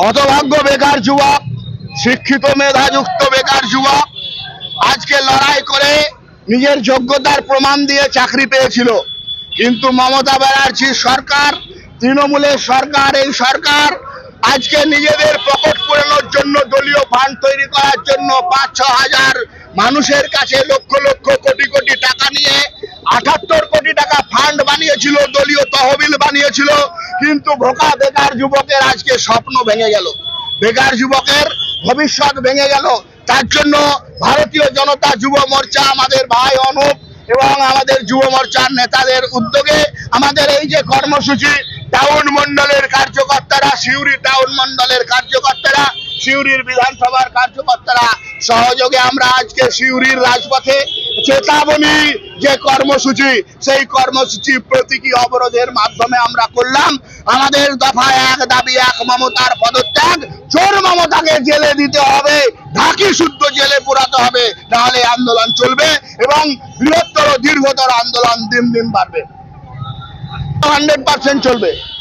হতভাগ্য বেকার যুবক, শিক্ষিত মেধাযুক্ত বেকার যুবক আজকে লড়াই করে নিজের যোগ্যতার প্রমাণ দিয়ে চাকরি পেয়েছিল। কিন্তু মমতা ব্যানার্জির সরকার, তৃণমূলের সরকার, এই সরকার আজকে নিজেদের পকেট পুরানোর জন্য দলীয় ফান্ড তৈরি করার জন্য পাঁচ ছ হাজার মানুষের কাছে লক্ষ লক্ষ কোটি কোটি টাকা নিয়ে ফান্ড বানিয়েছিল দলীয় তহবিল বানিয়েছিল, কিন্তু ভোকা বেকার যুবকের আজকে স্বপ্ন ভেঙে গেল। বেকার যুবকের ভবিষ্যৎ ভেঙে গেল। তার জন্য ভারতীয় জনতা যুব মোর্চা আমাদের ভাই অনুপ এবং আমাদের যুব মোর্চার নেতাদের উদ্যোগে আমাদের এই যে কর্মসূচি, টাউন মন্ডলের কার্যকর্তারা, সিউড়ি টাউন মন্ডলের কার্যকর্তারা, সিউড়ির বিধানসভার কার্যকর্তারা সহযোগে আমরা আজকে সিউড়ির রাজপথে চেতাবনী যে কর্মসূচি, সেই কর্মসূচি প্রতীকী অবরোধের মাধ্যমে আমরা করলাম। আমাদের দফা এক দাবি, এক মমতার পদত্যাগ। চোর মমতাকে জেলে দিতে হবে, ঢাকি শুদ্ধ জেলে পুরাতে হবে, নাহলে আন্দোলন চলবে এবং বৃহত্তর, দীর্ঘতর আন্দোলন দিন দিন বাড়বে। হান্ড্রেড পার্সেন্ট চলবে।